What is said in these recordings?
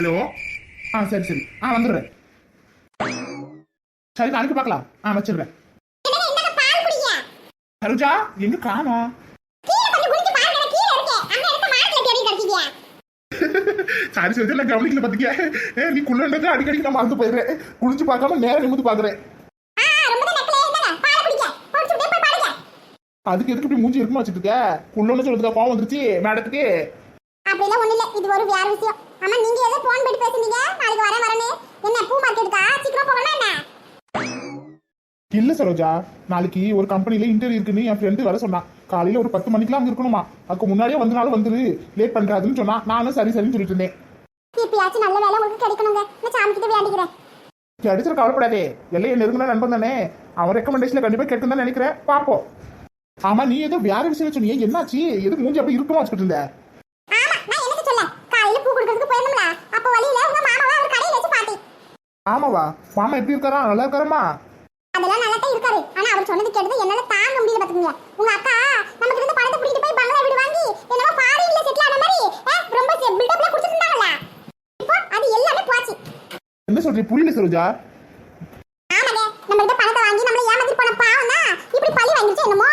Hello ஆ சரி சரி. ஆ வந்துடுறேன். சரி நாளைக்கு பார்க்கலாம். ஆ வச்சிடுறேன். சரோஜா எங்க காணோம்? சாரி சரோஜா நான் கவனிக்கல பாத்தீங்க ஏ, நீ குள்ளண்டது அடிக்கடி நான் மறந்து போயிடுறேன். குளிச்சு பார்க்காம நேரம் நிமிந்து பாக்குறேன். அதுக்கு எதுக்கு இப்படி மூஞ்சி இருக்குமா வச்சுட்டு இருக்க? குள்ளன்னு சொல்றதுக்கா கோவம் வந்துருச்சு மேடத்துக்கு. அப்படிலாம் ஒண்ணு இல்ல இது ஒரு வேற விஷயம். ஆமா நீங்க ஏதோ போன் பண்ணி பேசுனீங்க. நாளைக்கு வரேன் வரேன்னு. என்ன பூ மார்க்கெட்டுக்கா சீக்கிரம் போகணும் என்ன? இல்ல சரோஜா நாளைக்கு ஒரு கம்பெனில இன்டர்வியூ இருக்குன்னு என் ஃப்ரெண்டு வர சொன்னான். காலையில ஒரு பத்து மணிக்கெல்லாம் அங்க இருக்கணுமா? அதுக்கு முன்னாடியே வந்தனால வந்துரு. லேட் பண்றாதுன்னு சொன்னா நானும் சரி சரின்னு சொல்லிட்டு இருந்தேன். இப்பயாச்சும் நல்ல வேலை உங்களுக்கு கிடைக்கணுங்க. நான் சாமி கிட்ட வேண்டிக்கிறேன். அடிச்சிட கவலைப்படாதே. எல்லையை நெருங்கின நண்பன் தானே. அவன் ரெக்கமெண்டேஷன்ல கண்டிப்பா கேட்கும் தான் நினைக்கிறேன். பாப்போம் ஆமா நீ ஏதோ வேற விஷயம் சொன்னியே. என்னாச்சு? எது மூஞ்சி அப்படி இருக்குமா வச்சுக்கிட்டு இருந்த ஆமா நான் என்ன சொல்ல காலையில பூ கொடுக்கறதுக்கு போயிருந்தோம்ல அப்ப வழியில உங்க மாமாவை அவர் கடையில வச்சு பார்த்தேன் ஆமாவா? மாமா எப்படி இருக்காரா? நல்லா இருக்காரமா அதெல்லாம் நல்லா தான் இருக்காரு. ஆனா அவர் சொன்னது கேட்டது என்னால தாங்க முடியல பாத்துக்கங்க. உங்க அக்கா நமக்கு இருந்த பணத்தை கூட்டிட்டு போய் பங்களா வீடு வாங்கி என்னமோ ஃபாரின்ல செட்டில் ஆன மாதிரி ரொம்ப பில்டப்ல குடிச்சிட்டு இருந்தாங்கல்ல இப்போ அது எல்லாமே போச்சு. என்ன சொல்றீ புரியல சரோஜா. ஆமாங்க. நம்ம கிட்ட பணத்தை வாங்கி நம்மள ஏமாத்தி போன பாவம் தான் இப்படி பழி வாங்கிருச்சு என்னமோ?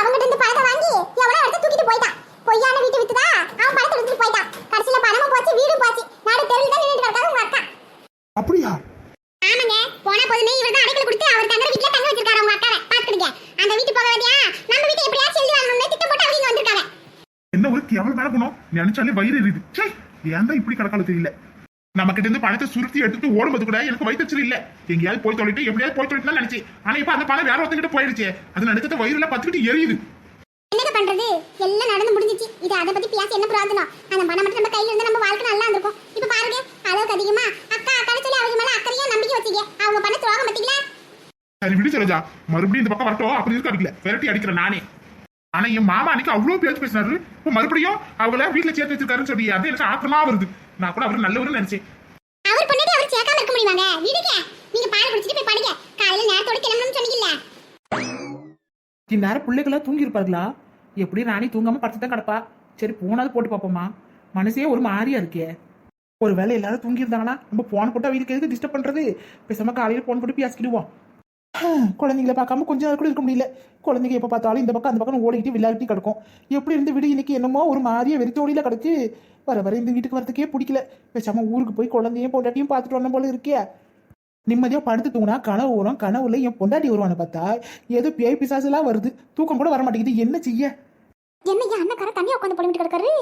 அவங்க இருந்து பணத்தை வாங்கி எவனோ எடுத்து தூக்கிட்டு போயிட்டான். பொய்யான வீட்டு வித்துதா அவன் பணத்தை எடுத்துட்டு போயிட்டான். கடைசியில பணமும் போச்சு வீடும் போச்சு. நாடு தெருவில் தான் நின்றுட்டு இருக்காரு உங்க அக்கா. அப்படியா? போன போதுமே இவர் தான் அடைக்கல கொடுத்து அவர் தங்குற வீட்ல தங்க வச்சிருக்காரு உங்க அக்காவை பாத்துக்கிடுங்க அந்த வீட்டு போக வேண்டியா நம்ம வீட்டை எப்படியாச்சும் எழுதி வாங்கணும்னு திட்டம் போட்டு அவங்க வந்திருக்காங்க என்ன ஒரு கேவல வேலை பண்ணும் நினைச்சாலே வயிறு எரியுது சே ஏன் தான் இப்படி கிடக்கால தெரியல நம்ம கிட்ட இருந்து பணத்தை சுருட்டி எடுத்துட்டு ஓடும்போது கூட எனக்கு வயிற்று இல்ல எங்கேயாவது போய் தொலைட்டு எப்படியாவது போய் தொலைட்டு நினைச்சு ஆனா இப்ப அந்த பணம் வேற ஒருத்தங்கிட்ட போயிடுச்சு அது நடக்கத்த வயிறுல பத்துக்கிட்டு எரியுது என்னங்க பண்றது எல்லாம் நடந்து முடிஞ்சிச்சு இது அதை பத்தி பேச என்ன பிரயோஜனம் அந்த பணம் மட்டும் நம்ம கையில இருந்தா நம்ம வாழ்க்கை நல்லா இருந்திருக்கும் இப்ப பாருங்க அளவுக்கு அதிகமா அக்கா அக்கா சொல்லி அவங்க மேல அக்கறையா வச்சீங்க அவங்க பண்ண துரோகம் பாத்தீங்களா சரி விடு சரோஜா. மறுபடியும் இந்த பக்கம் வரட்டும். அப்படி இருக்க அடிக்கல விரட்டி அடிக்கிறேன் நானே. ஆனா என் மாமா அன்னைக்கு அவ்வளவு பேச்சு பேசினாரு. இப்ப மறுபடியும் அவங்கள வீட்டுல சேர்த்து வச்சிருக்காருன்னு சொல்லி அது எனக்கு ஆத்திரமா வருது. நான் கூட அவர் நல்லவர்னு நினைச்சேன். அவர் பண்ணிட்டு அவர் சேர்க்காம இருக்க முடியுமாங்க? விடுங்க. நீங்க பால் குடிச்சிட்டு போய் படிங்க. காலையில நேரத்தோட கிளம்பணும்னு சொன்னீங்கல்ல. இந்நேரம் பிள்ளைகளாம் தூங்கி இருப்பார்களா எப்படி ராணி தூங்காம படுத்து தான் கிடப்பா? சரி போனாவது போட்டு பார்ப்போமா மனசே ஒரு மாதிரியா இருக்கே. ஒரு வேலை எல்லாரும் தூங்கி இருந்தாங்கன்னா நம்ம போன் போட்டு வீட்டுக்கு எதுக்கு டிஸ்டர்ப் பண்றது? பேசாம காலையில போன் போட்டு பேசிக்கிடுவோம் குழந்தைங்களை குழந்தைங்கள பார்க்காம கொஞ்ச நேரம் கூட இருக்க முடியல. குழந்தைங்க எப்போ பார்த்தாலும் இந்த பக்கம் அந்த பக்கம் ஓடிக்கிட்டு விளையாடிட்டு கிடக்கும். எப்படி இருந்து விடு இன்னைக்கு என்னமோ ஒரு மாதிரியே வெறித்தோடியில கிடக்கு. வர வர இந்த வீட்டுக்கு வரதுக்கே பிடிக்கல. பேசாம ஊருக்கு போய் குழந்தையும் பொண்டாட்டியும் பார்த்துட்டு வரணும் போல இருக்கே. நிம்மதியாக படுத்து தூங்கினா கனவு வரும் கனவுல என் பொண்டாட்டி வருவான்னு பார்த்தா ஏதோ பேய் பிசாசுலாம் வருது. தூக்கம் கூட வர மாட்டேங்குது என்ன செய்ய? என்ன என் அண்ணக்கார தனியா உட்காந்து புலம்பிட்டு கிடக்காரு?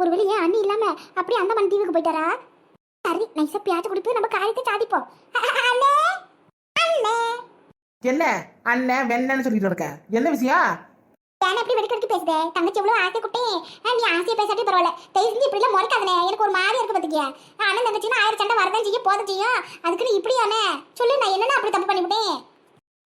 ஒரு வேளை ஏன் அண்ணி இல்லாம அப்படியே அந்த மண் தீவுக்கு போயிட்டாரா? சரி நைஸா பியாச்சு கொடுத்து நம்ம காரியத்தை சாதிப்போம். அண்ணே. அண்ணே. என்ன? அண்ணன் வெண்ணன்னு சொல்லிட்டு இருக்க என்ன விஷயம்? ஏன் எப்படி வெடிக்கடிக்கு பேசுதே? தங்கச்சி எவ்வளவு ஆசை குட்டே. நீ ஆசையை பேசாட்டி பரவாயில்ல. செஞ்சு இப்படி எல்லாம் முறைக்காதனே எனக்கு ஒரு மாதிரி இருக்கு பாத்துக்கியா அண்ணன் தங்கச்சின்னா ஆயிரம் சண்டை வரதான் செய்ய போதும் செய்யும். அதுக்கு நீ இப்படியானே சொல்லு நான் என்னென்ன அப்படி தப்பு பண்ணிவிட்டேன்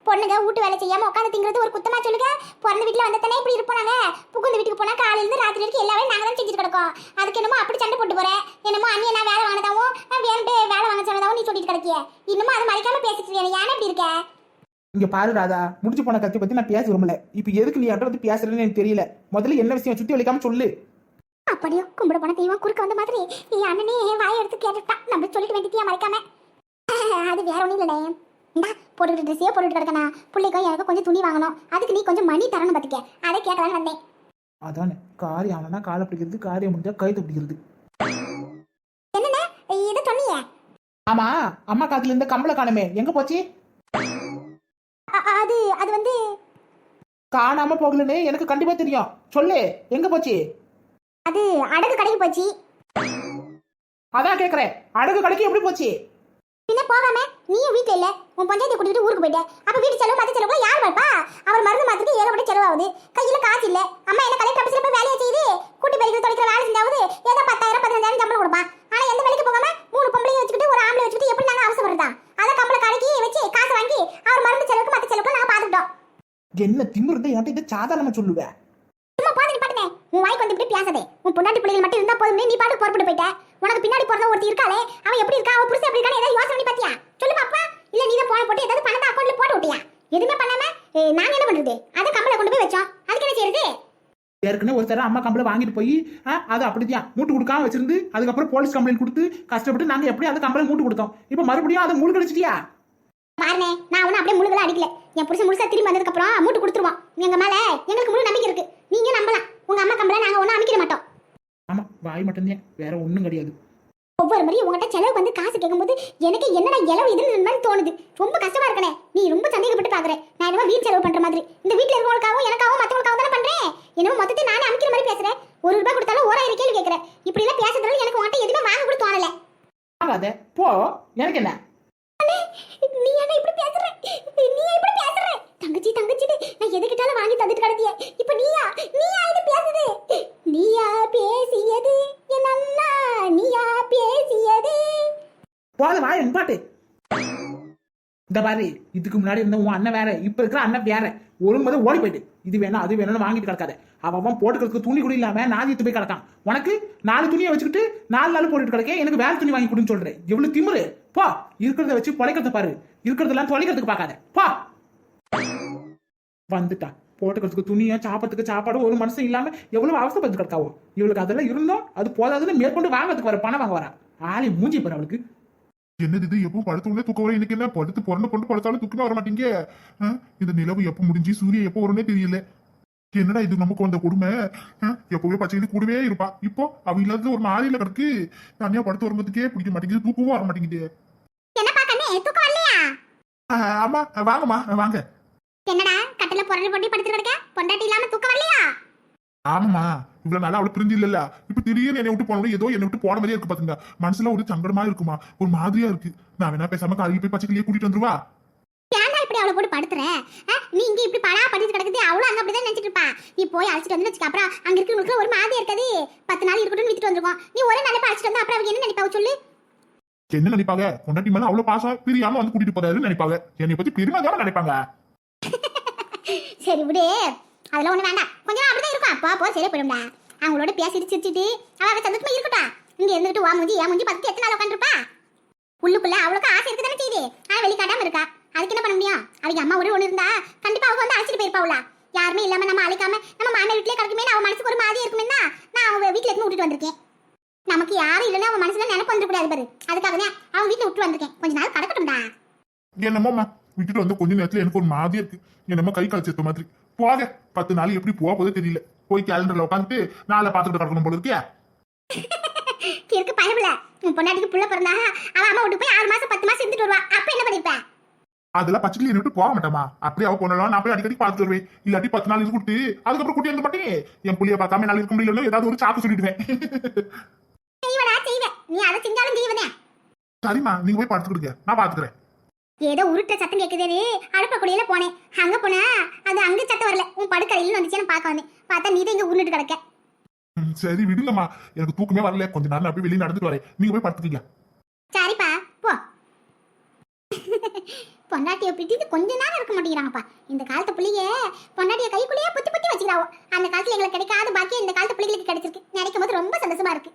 பொண்ணுங்க வீட்டு வேலை செய்யாம உட்காந்து திங்கிறது ஒரு குத்தமா சொல்லுங்க? பிறந்த வீட்டுல வந்ததானே இப்படி இருப்போம் நாங்க புகுந்த வீட்டுக்கு போனா காலையில இருந்து ராத்திரி வரைக்கும் எல்லா வேலையும் நாங்க தான் செஞ்சுட்டு கிடக்கோம். அதுக்கு என்னமோ அப்படி சண்டை போட்டு போறேன் என்னமோ அண்ணியை நான் வேலை வாங்கினதாவும் நான் வேணுட்டு வேலை வாங்க சொன்னதாவும் நீ சொல்லிட்டு கிடக்கிய. இன்னமும் அது மறைக்காம பேசிட்டு இருக்கேன் ஏன் இப்படி இருக்க? இங்க பாரு ராதா முடிஞ்சு போன கத்தி பத்தி நான் பேச விரும்பல. இப்ப எதுக்கு நீ அவட்ட வந்து பேசுறேன்னு எனக்கு தெரியல. முதல்ல என்ன விஷயம் சுத்தி வலிக்காம சொல்லு. அப்படியோ கும்பிட போன தெய்வம் குறுக்க வந்த மாதிரி என் அண்ணனே என் வாயை எடுத்து கேட்டுட்டா நம்ம சொல்லிட்டு வேண்டியதியா மறைக்காம? அது வேற ஒன்றும் இந்தா போட்டுக்கிட்டு ட்ரெஸ்ஸே போட்டுட்டு கிடக்கணா பிள்ளைக்கும் எனக்கு கொஞ்சம் துணி வாங்கணும். அதுக்கு நீ கொஞ்சம் மணி தரணும் பார்த்துக்க அதை கேட்கலான்னு வந்தேன். அதானே காரியம் ஆனா காலை பிடிக்கிறது காரியம் முடிஞ்சா கழுத்து பிடிக்கிறது என்னண்ணே? இதை சொன்னியே ஆமா அம்மா காத்துல இருந்த கம்பளை காணுமே. எங்க போச்சு? அ- அது அது வந்து காணாம போகலன்னு எனக்கு கண்டிப்பா தெரியும். சொல்லு எங்க போச்சு? அது அடகு கடைக்கு போச்சு. அதான் கேக்குறேன். அடகு கடைக்கு எப்படி போச்சு? பின்ன போகாம நீயும் வீட்டுல இல்ல. உன் பஞ்சாயத்தை கூட்டிட்டு ஊருக்கு போயிட்ட. அப்ப வீட்டு செலவு மத்த செலவு யார் பார்ப்பா அவர் மருந்து மாத்துக்கு ஏகப்பட்ட செலவாகுது. கையில காசு இல்ல. அம்மா என்ன கலெக்டர் ஆபீஸ்ல போய் வேலையை செய்யுது கூட்டி பெருக்கி தொலைக்கிற வேலை செஞ்சாவது ஏதோ பத்தாயிரம் பதினஞ்சாயிரம் சம்பளம் கொடுப்பான் ஆனா எந்த வேலைக்கு போகாம மூணு பொம்பளையும் வச்சுக்கிட்டு ஒரு ஆம்பளை வச்சுக்கிட்டு எப்படி நாங்க அவசரப்படுறதா? அதை கம்பளை கடைக்கு வச்சு காசு வாங்கி அவர் மருந்து செலவுக்கு மத்த செலவுக்கு நாங்க பாத்துக்கிட்டோம் என்ன திமிரு இருந்தா என்கிட்ட சாதாரணமா சொல்லுவேன் சும்மா பாத்துட்டு பாட்டுனே. உன் வாய்க்கு வந்து இப்படி பேசாதே. உன் பொண்டாட்டி பிள்ளைகள் மட்டும் இருந்தா போதுமே நீ பாட்டு புறப்பட்டு போயிட்ட. உனக்கு பின்னாடி பிறந்த ஒருத்தி இருக்காளே அவன் எப்படி இருக்கா? அவன் புருஷன் எப்படி இருக்கான்னு ஏதாவது யோசனை பண்ணி பாத்தியா சொல்லு பாப்பா. இல்ல நீ தான் போன போட்டு ஏதாவது பணத்தை அக்கௌண்ட்ல போட்டு விட்டியா? எதுவுமே பண்ணாம நாங்க என்ன பண்றது? அதை கம்பளை கொண்டு போய் வச்சோம். அதுக்கு என்ன செய்யறது? ஏற்கனவே ஒரு தடவை அம்மா கம்பளை வாங்கிட்டு போய் அது அப்படிதான் மூட்டு கொடுக்காம வச்சிருந்து அதுக்கப்புறம் போலீஸ் கம்ப்ளைண்ட் கொடுத்து கஷ்டப்பட்டு நாங்க எப்படி அந்த கம்பளை மூட்டு கொடுத்தோம். இப்போ மறுபடியும் அதை மூழ்க அடிச்சிட்டியா பாருனே நான் ஒன்றும் அப்படியே முழுகலாம் அடிக்கல. என் புருஷன் முழுசா திரும்பி வந்ததுக்கு அப்புறம் மூட்டு கொடுத்துருவோம் எங்க மேல எங்களுக்கு முழு நம்பிக்கை இருக்கு. நீங்க நம்பலாம். உங்க அம்மா கம்பளை நாங்க ஒன்றும் அமைக்கிற மாட்டோம். ஆமா வாய் மட்டும்தான். வேற ஒண்ணும் கிடையாது. ஒவ்வொரு முறையும் உங்ககிட்ட செலவு வந்து காசு கேட்கும்போது எனக்கு என்னடா இலவு இதுன்னு மாதிரி தோணுது. ரொம்ப கஷ்டமா இருக்கனே. நீ ரொம்ப சந்தேகப்பட்டு பாக்குற. நான் என்னமோ வீண் செலவு பண்ற மாதிரி. இந்த வீட்ல இருக்கவங்களுக்காகவும் எனக்காகவும் மத்தவங்களுக்காகவும் தானே பண்றேன் என்னமோ மொத்தத்தை நானே அமைக்கிற மாதிரி பேசுறேன் ஒரு ரூபாய் கொடுத்தாலும் ஓராயிரம் கேள்வி கேட்கறேன் இப்படி எல்லாம் பேசுறதுனால எனக்கு உன்கிட்ட எதுவுமே வாங்க கூட தோணல. ஆகாத. போ. எனக்கு என்ன? நீ என்ன இப்படி பேசுற நீ இப்படி பேசுற தங்கச்சி தங்கச்சி நான் எது கிட்டாலும் வாங்கி தந்துட்டு கிடந்திய இப்ப நீயா நீயா இது பேசுது நீயா பேசியது என் அண்ணா நீயா பேசியது போத வாய் பாட்டு. இந்த பாரு இதுக்கு முன்னாடி இருந்த உன் அண்ணன் வேற இப்ப இருக்கிற அண்ணன் வேற. ஒரு ஓடி போயிட்டு இது வேணும் அது வேணும்னு வாங்கிட்டு கிடக்காத. அவன் போட்டுக்கிறதுக்கு துணி கூட இல்லாம நாதித்து போய் கிடக்கான். உனக்கு நாலு துணியை வச்சுக்கிட்டு நாலு நாள் போட்டுட்டு கிடக்கேன் எனக்கு வேற துணி வாங்கி கொடுன்னு சொல்றேன் எவ்வளவு திமுரு. போ இருக்கிறத வச்சு பொழைக்கிறத பாரு. இருக்கிறதெல்லாம் தொலைக்கிறதுக்கு பார்க்காத. போ. வந்துட்டா. போட்டுக்கிறதுக்கு துணியும் சாப்பிட்றதுக்கு சாப்பாடு ஒரு மனுஷன் இல்லாம எவ்வளவு அவசரப்பட்டு கிடக்காவோ. இவளுக்கு அதெல்லாம் இருந்தோம் அது போதாதுன்னு மேற்கொண்டு வாங்கறதுக்கு வர பணம் வாங்க வரா. ஆளி மூஞ்சி பாரு அவளுக்கு. என்னது இது? எப்போ படுத்த உடனே தூக்கம் வரும் இன்னைக்கு என்ன? படுத்து பிறந்த பொண்ணு படுத்தாலும் தூக்கமே வர மாட்டீங்க? இந்த நிலவு எப்போ முடிஞ்சு? சூரியன் எப்போ வரும்னே தெரியல. என்னடா இது நமக்கு வந்த கொடுமை? எப்பவுமே பச்சைக்கு கூடவே இருப்பா. இப்போ அவ இல்லாத ஒரு மாறியில கிடக்கு. தனியா படுத்து வரும்போதுக்கே பிடிக்க மாட்டேங்குது. தூக்கமும் வர மாட்டேங்குது. ஆமா. வாங்கம்மா. வாங்க. என்னடா? கட்டில புரண்டு போட்டு படுத்து கிடக்க? பொண்டாட்டி இல்லாம தூக்கம் வரலையா? ஆமாம்மா இவ்வளவு நாளா அவளை பிரிஞ்சு இல்லல்ல. இப்ப திடீர்னு என்னை விட்டு போனோம் ஏதோ என்னை விட்டு போன மாதிரியே இருக்கு பாத்துங்க மனசுல ஒரு சங்கடமா இருக்குமா? ஒரு மாதிரியா இருக்கு. நான் வேணா பேசாம காலையில் போய் பச்சைக்கிளியே கூட்டிட்டு வந்துருவா. ஏன்டா இப்படி அவளை போட்டு படுத்துற? நீ இங்க இப்படி படா படிச்சு கிடக்குது அவளும் அங்க அப்படிதான் நினைச்சிட்டு இருப்பா. நீ போய் அழைச்சிட்டு வந்து வச்சுக்க அப்புறம் அங்க இருக்கிறவங்களுக்கு ஒரு மாதிரி இருக்காது. பத்து நாள் இருக்கட்டும் விட்டுட்டு வந்துருவோம். நீ ஒரே நாளே அழைச்சிட்டு வந்தா அப்புறம் அவங்க என்ன நினைப்பாவ சொல்லு? என்ன நினைப்பாங்க? கொண்டாட்டி மேல அவ்வளவு பாசம் பிரியாம வந்து கூட்டிட்டு போறாருன்னு நினைப்பாங்க. என்னை பத்தி பெருமை நினைப்பாங்க? சரி விடு. அதெல்லாம் ஒண்ணு வேண்டாம். கொஞ்ச நாள் அப்படிதான் இருக்கும். அப்பா போ சரியா போயிடும்டா. அவங்களோட பேசிட்டு சிரிச்சிட்டு அவ சந்தோஷமா இருக்கட்டும் இங்க இருந்துட்டு வா முஞ்சி ஏன் முஞ்சி பத்து எத்தனை நாள் உட்காந்துருப்பா உள்ளுக்குள்ள அவளுக்கு ஆசை இருக்கு தானே செய்யுது ஆனா வெளிக்காட்டாம இருக்கா? அதுக்கு என்ன பண்ண முடியும்? அவங்க அம்மா ஒரு ஒண்ணு இருந்தா கண்டிப்பா அவங்க வந்து அழைச்சிட்டு போயிருப்பாவுல யாருமே இல்லாம நம்ம அழைக்காம நம்ம மாமியார் வீட்லயே கிடக்குமே அவன் மனசுக்கு ஒரு மாதிரி இருக்குமே நான் அவங்க வீட்டுல இருந்து விட்டுட்டு வந்திருக்கேன். நமக்கு யாரும் இல்லைன்னா அவன் மனசுல நினைப்பு வந்துடக்கூடாது பாரு. அதுக்காக தான் அவன் வீட்டுல விட்டு வந்திருக்கேன். கொஞ்ச நாள் கடக்கட்டும்டா. என்னமோம்மா விட்டுட்டு வந்து கொஞ்ச நேரத்துல எனக்கு ஒரு மாதிரியா இருக்கு. என்னமோ கை கழிச்சிருக்க மாதிரி. போக. பத்து நாள் எப்படி போக போதோ தெரியல. போய் கேலண்டர்ல உட்காந்துட்டு நாளை பார்த்துட்டு கிடக்கணும் போல இருக்கியா? இருக்கு பயமில்ல உன் பொண்டாட்டிக்கு புள்ள பிறந்தா அவன் அம்மா விட்டு போய் ஆறு மாசம் பத்து மாசம் இருந்துட்டு வருவா. அப்ப என்ன பண்ணிருப்ப அதெல்லாம் பச்சைக்கிளி என்ன விட்டு போக மாட்டேமா அப்படியே அவ போனாலும் நான் போய் அடிக்கடி பார்த்துட்டு வருவேன். இல்லாட்டி பத்து நாள் இருக்கு அதுக்கப்புறம் கூட்டி வந்து மாட்டேன் என் புள்ளிய பார்க்காம நாள் இருக்க முடியல ஏதாவது ஒரு சாக்கு சொல்லிடுவேன். நீ அதை செஞ்சாலும் சரிம்மா நீங்க போய் படுத்துக்கிடுங்க. நான் பாத்துக்கிறேன் ஏதோ உருட்ட சத்தம் அடுப்ப குடியில போனேன். அங்க போனா அது அங்க சத்தம் வரல. உன் படுக்கையில் வந்துச்சுன்னு பார்க்க வந்தேன். பார்த்தா நீ தான் இங்க உருண்டுட்டு கிடக்க. சரி விடுங்கம்மா. எனக்கு தூக்கமே வரல. கொஞ்ச நேரம் நான் போய் வெளியே நடந்துட்டு வரேன். நீங்க போய் படுத்துக்கீங்க. சரிப்பா போ. பொண்டாட்டிய பிடித்து கொஞ்ச நேரம் இருக்க மாட்டேங்கிறாங்கப்பா. இந்த காலத்து பிள்ளைங்க பொண்டாட்டிய கைக்குள்ளேயே புத்தி புத்தி வச்சுக்கிறாவோ. அந்த காலத்துல எங்களுக்கு கிடைக்காத பாக்கியம் இந்த காலத்து பிள்ளைங்களுக்கு கிடைச்சிருக்கு. நினைக்கும் போது ரொம்ப சந்தோஷமா இருக்கு.